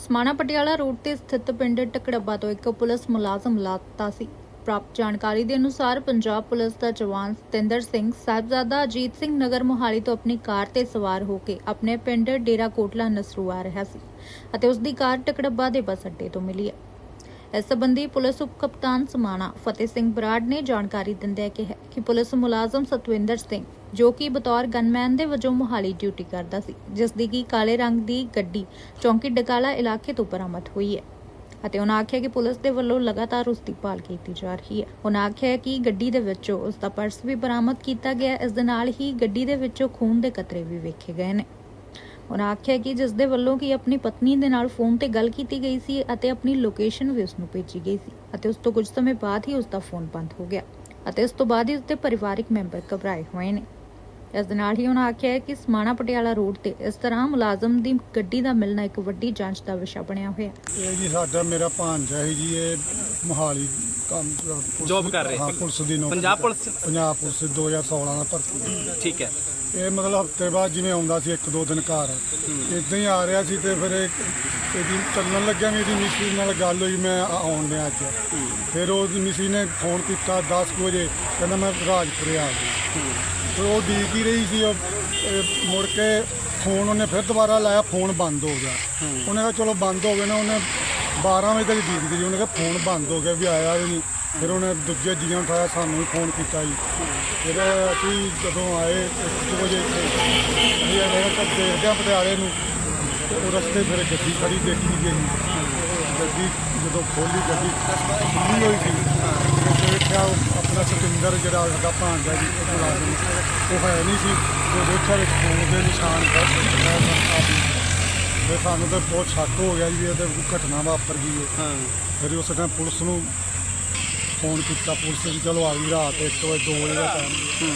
Samana Patiala road ਤੇ ਸਥਿਤ ਪਿੰਡ ਟਕੜੱਬਾ ਤੋਂ ਇੱਕ ਪੁਲਿਸ ਮੁਲਾਜ਼ਮ ਲਾਪਤਾ ਸੀ। ਪ੍ਰਾਪਤ ਜਾਣਕਾਰੀ ਦੇ ਅਨੁਸਾਰ ਪੰਜਾਬ ਪੁਲਿਸ ਦਾ ਜਵਾਨ ਸਤਿੰਦਰ ਸਿੰਘ, ਸਾਹਿਬਜ਼ਾਦਾ ਅਜੀਤ ਸਿੰਘ ਨਗਰ ਮੁਹਾਲੀ ਤੋਂ ਆਪਣੀ ਕਾਰ ਤੇ ਸਵਾਰ ਹੋ ਕੇ ਆਪਣੇ ਪਿੰਡ ਡੇਰਾ ਕੋਟਲਾ ਨਸਰੂ ਆ ਰਿਹਾ ਸੀ ਅਤੇ ਉਸ ਦੀ ਕਾਰ ਟਕੜੱਬਾ ਦੇ ਬੱਸ ਅੱਡੇ ਤੋਂ ਮਿਲੀ ਹੈ। ਇਸ ਸਬੰਧੀ ਪੁਲਿਸ ਉਪ ਕਪਤਾਨ ਸਮਾਣਾ ਫਤਿਹ ਸਿੰਘ ਬਰਾੜ ਨੇ ਜਾਣਕਾਰੀ ਦਿੰਦਿਆਂ ਕਿਹਾ ਕਿ ਪੁਲਿਸ ਮੁਲਾਜ਼ਮ ਸਤਵਿੰਦਰ ਸਿੰਘ ਜੋ ਕਿ ਬਤੌਰ ਗਨਮੈਨ ਦੇ ਵਜੋਂ ਮੁਹਾਲੀ ਡਿਊਟੀ ਕਰਦਾ ਸੀ ਜਿਸ ਦੀ ਕਿ ਕਾਲੇ ਰੰਗ ਦੀ ਗੱਡੀ ਚੌਂਕੀ ਡਕਾਲਾ ਇਲਾਕੇ ਤੋਂ ਬਰਾਮਦ ਹੋਈ ਹੈ। ਅਤੇ ਉਹਨਾਂ ਆਖਿਆ ਕਿ ਪੁਲਿਸ ਦੇ ਵੱਲੋਂ ਲਗਾਤਾਰ ਉਸ ਦੀ ਭਾਲ ਕੀਤੀ ਜਾ ਰਹੀ ਹੈ। ਉਹਨਾਂ ਆਖਿਆ ਕਿ ਗੱਡੀ ਦੇ ਵਿੱਚੋਂ ਉਸ ਦਾ ਪਰਸ ਵੀ ਬਰਾਮਦ ਕੀਤਾ ਗਿਆ, ਇਸ ਦੇ ਨਾਲ ਹੀ ਗੱਡੀ ਦੇ ਵਿੱਚੋਂ ਖੂਨ ਦੇ ਕਤਰੇ ਵੀ ਵੇਖੇ ਗਏ ਨੇ। ਉਹਨਾਂ ਆਖਿਆ ਕਿ ਜਿਸ ਦੇ ਵੱਲੋਂ ਕਿ ਆਪਣੀ ਪਤਨੀ ਦੇ ਨਾਲ ਫੋਨ ਤੇ ਗੱਲ ਕੀਤੀ ਗਈ ਸੀ ਅਤੇ ਆਪਣੀ ਲੋਕੇਸ਼ਨ ਵੀ ਉਸ ਨੂੰ ਭੇਜੀ ਗਈ ਸੀ, ਅਤੇ ਉਸ ਤੋਂ ਕੁਝ ਸਮੇਂ ਬਾਅਦ ਹੀ ਉਸ ਦਾ ਫੋਨ ਬੰਦ ਹੋ ਗਿਆ, ਅਤੇ ਉਸ ਤੋਂ ਬਾਅਦ ਹੀ ਉਸ ਦੇ ਪਰਿਵਾਰਕ ਮੈਂਬਰ ਘਬਰਾਏ ਹੋਏ ਨੇ। ਇਸ ਦੇ ਨਾਲ ਹੀ ਉਹਨਾਂ ਆਖਿਆ ਕਿ ਸਮਾਣਾ ਪਟਿਆਲਾ ਰੋਡ ਤੇ ਇਸ ਤਰ੍ਹਾਂ ਮੁਲਾਜ਼ਮ ਦੀ ਗੱਡੀ ਦਾ ਮਿਲਣਾ ਇੱਕ ਵੱਡੀ ਜਾਂਚ ਦਾ ਵਿਸ਼ਾ ਬਣਿਆ ਹੋਇਆ ਹੈ। ਇਹ ਜੀ ਸਾਡਾ ਮੇਰਾ ਭਾਂਜਾ ਹੈ ਜੀ ਇਹ ਮੋਹਾਲੀ ਕੰਮ Job ਕਰ ਰਹੇ ਹਾਂ। ਪੁਲਿਸ ਦੀ ਨੌਕਰੀ ਪੰਜਾਬ ਪੁਲਿਸ? ਪੰਜਾਬ ਪੁਲਿਸ 2016 ਦਾ ਭਰਤੀ ਠੀਕ ਹੈ। ਇਹ ਮਤਲਬ ਹਫ਼ਤੇ ਬਾਅਦ ਜਿਵੇਂ ਆਉਂਦਾ ਸੀ ਇੱਕ ਦੋ ਦਿਨ ਘਰ। ਇਦਾਂ ਹੀ ਆ ਰਿਹਾ ਸੀ ਤੇ ਫਿਰ ਇਹ ਇਹਦੀ ਚੱਲਣ ਲੱਗਿਆ ਮੇਰੀ ਮਿਸੀ ਨਾਲ ਗੱਲ ਹੋਈ ਮੈਂ ਆਉਣ ਡਿਆ ਅੱਜ। ਫਿਰ ਉਹਦੀ ਮਿਸੀ ਨੇ ਫੋਨ ਕੀਤਾ 10 ਕੁ ਵਜੇ ਕਹਿੰਦਾ ਮੈਂ ਰਾਜਪੁਰੇ ਆ ਗਿਆ। ਫਿਰ ਉਹ ਡੀਕ ਹੀ ਰਹੀ ਸੀ ਉਹ ਇਹ ਮੁੜ ਕੇ ਫੋਨ ਉਹਨੇ ਫਿਰ ਦੁਬਾਰਾ ਲਾਇਆ ਫੋਨ ਬੰਦ ਹੋ ਗਿਆ। ਉਹਨੇ ਕਿਹਾ ਚਲੋ ਬੰਦ ਹੋ ਗਏ ਨਾ। ਉਹਨੇ 12 ਵਜੇ ਤੱਕ ਡੀਕਦੀ ਰਹੀ ਉਹਨੇ ਕਿਹਾ ਫੋਨ ਬੰਦ ਹੋ ਗਿਆ ਵੀ ਆਇਆ ਵੀ ਨਹੀਂ। ਫਿਰ ਉਹਨੇ ਦੂਜੇ ਜੀਆਂ ਉਠਾਇਆ ਸਾਨੂੰ ਵੀ ਫੋਨ ਕੀਤਾ ਜੀ। ਫਿਰ ਅਸੀਂ ਜਦੋਂ ਆਏ 1 ਵਜੇ ਅਸੀਂ ਆਏ ਤਾਂ ਦੇਖਦੇ ਹਾਂ ਪਟਿਆਲੇ ਨੂੰ ਤੇ ਉਹ ਰਸਤੇ ਫਿਰ ਗੱਡੀ ਖੜੀ ਦੇਖੀ ਗਈ ਗੱਡੀ ਜਦੋਂ ਖੋਲੀ ਗੱਡੀ ਖੁੱਲੀ ਹੋਈ ਸੀ ਤੇ ਦੇਖਿਆ ਉਹ ਆਪਣਾ ਸਤਿੰਦਰ ਜਿਹੜਾ ਸਾਡਾ ਭਾਂਜਾ ਜੀ ਉਹ ਮੁਲਾਜ਼ਮ ਉਹ ਹੈ ਨਹੀਂ ਸੀ। ਉਹ ਦੇਖਿਆ ਵਿੱਚ ਖੂਨ ਦੇ ਨਿਸ਼ਾਨ ਬਸ ਫਿਰ ਸਾਨੂੰ ਤਾਂ ਬਹੁਤ ਸ਼ੱਕ ਹੋ ਗਿਆ ਜੀ ਇਹ ਤਾਂ ਘਟਨਾ ਵਾਪਰ ਗਈ ਹੈ। ਹਾਂ। ਫਿਰ ਉਸ ਟਾਈਮ ਪੁਲਿਸ ਨੂੰ ਫੋਨ ਕੀਤਾ। ਪੁਲਿਸ ਵੀ ਚਲੋ ਆ ਗਈ ਰਾਤ 1 ਵਜੇ 2 ਵਜੇ ਦਾ ਟਾਈਮ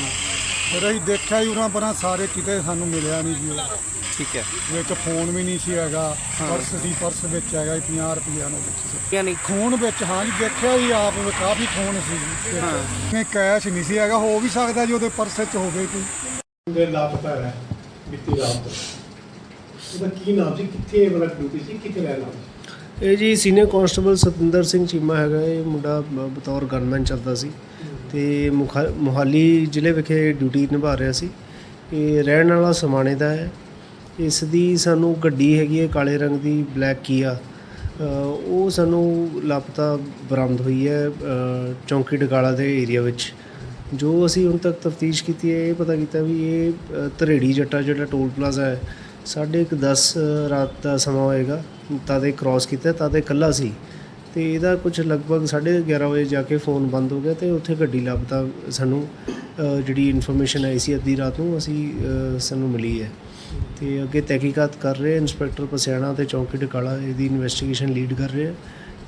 ਫਿਰ ਅਸੀਂ ਦੇਖਿਆ ਹੀ ਉਹਨਾਂ ਪਰਾਂ ਸਾਰੇ ਕਿਤੇ ਸਾਨੂੰ ਮਿਲਿਆ ਨਹੀਂ ਜੀ ਉਹ। ਠੀਕ ਹੈ। ਵਿੱਚ ਫੋਨ ਵੀ ਨਹੀਂ ਸੀ ਹੈਗਾ। ਪਰਸ ਸੀ ਪਰਸ ਵਿੱਚ ਹੈਗਾ 50 ਰੁਪਈਆ ਨੂੰ ਵਿੱਚ ਸੀ। ਯਾਨੀ ਖੂਨ ਵਿੱਚ ਹਾਂ ਜੀ ਦੇਖਿਆ ਹੀ ਆਪ ਵੀ ਕਾਫੀ ਖੂਨ ਸੀ ਜੀ। ਨਹੀਂ ਕੈਸ਼ ਨਹੀਂ ਸੀ ਹੈਗਾ ਹੋ ਵੀ ਸਕਦਾ ਜੀ ਉਹਦੇ ਪਰਸ 'ਚ ਹੋਵੇ ਕੋਈ। ਦੇ ਲਾਪਤਾ ਹੈ ਬੀਤੀ ਰਾਤ ਉਹਦਾ ਕੀ ਨਾਮ ਸੀ? ਕਿੱਥੇ ਵਾਲਾ ਡਿਊਟੀ ਸੀ? ਕਿੱਥੇ ਰਹਿਣਾ ਇਹ ਜੀ ਸੀਨੀਅਰ ਕਾਂਸਟੇਬਲ ਸਤਿੰਦਰ ਸਿੰਘ ਚੀਮਾ ਹੈਗਾ ਇਹ ਮੁੰਡਾ ਬ- ਬਤੌਰ ਗਨਮੈਨ ਚੱਲਦਾ ਸੀ। ਤੇ ਮੁਖਾ- ਮੋਹਾਲੀ ਜ਼ਿਲ੍ਹੇ ਵਿਖੇ ਡਿਊਟੀ ਨਿਭਾ ਰਿਹਾ ਸੀ। ਇਹ ਰਹਿਣ ਵਾਲਾ ਸਮਾਣੇ ਦਾ ਹੈ। ਇਸ ਦੀ ਸਾਨੂੰ ਗੱਡੀ ਹੈਗੀ ਹੈ ਕਾਲੇ ਰੰਗ ਦੀ ਬਲੈਕ ਕੀਆ। ਉਹ ਸਾਨੂੰ ਲਾਪਤਾ ਬਰਾਮਦ ਹੋਈ ਹੈ ਚੌਂਕੀ ਡਕਾਲਾ ਦੇ ਏਰੀਆ ਵਿੱਚ। ਜੋ ਅਸੀਂ ਹੁਣ ਤੱਕ ਤਫਤੀਸ਼ ਕੀਤੀ ਹੈ ਇਹ ਪਤਾ ਕੀਤਾ ਵੀ ਇਹ ਅ, ਧਰੇੜੀ ਜੱਟਾ ਜਿਹੜਾ ਟੋਲ ਪਲਾਜ਼ਾ ਹੈ ਸਾਢੇ ਇੱਕ 10 ਰਾਤ ਦਾ ਸਮਾਂ ਹੋਏਗਾ। ਤਦੇ ਕ੍ਰਾਸ ਕੀਤਾ ਤਦੇ ਇਕੱਲਾ ਸੀ। ਅਤੇ ਇਹਦਾ ਕੁਝ ਲਗਭਗ 11:30 ਵਜੇ ਜਾ ਕੇ ਫੋਨ ਬੰਦ ਹੋ ਗਿਆ ਅਤੇ ਉੱਥੇ ਗੱਡੀ ਲੱਭਦਾ ਸਾਨੂੰ ਜਿਹੜੀ ਇਨਫੋਰਮੇਸ਼ਨ ਆਈ ਸੀ ਅੱਧੀ ਰਾਤ ਨੂੰ, ਅਸੀਂ ਸਾਨੂੰ ਮਿਲੀ ਹੈ। ਅਤੇ ਅੱਗੇ ਤਹਿਕੀਕਾਤ ਕਰ ਰਹੇ ਇੰਸਪੈਕਟਰ ਪਸਿਆਣਾ ਤੇ ਚੌਂਕੀ ਡਕਾਲਾ ਇਹਦੀ ਇਨਵੈਸਟੀਗੇਸ਼ਨ ਲੀਡ ਕਰ ਰਹੇ ਆ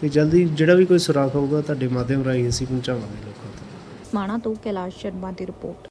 ਤੇ ਜਲਦੀ ਜਿਹੜਾ ਵੀ ਕੋਈ ਸੁਰਾਖ ਹੋਊਗਾ, ਤੁਹਾਡੇ ਮਾਧਿਅਮ ਰਾਹੀਂ ਅਸੀਂ ਪਹੁੰਚਾਵਾਂਗੇ ਲੋਕਾਂ ਤੱਕ। ਮਾਣਾ ਤੋਂ ਕੈਲਾਸ਼ ਸ਼ਰਮਾ ਦੀ ਰਿਪੋਰਟ।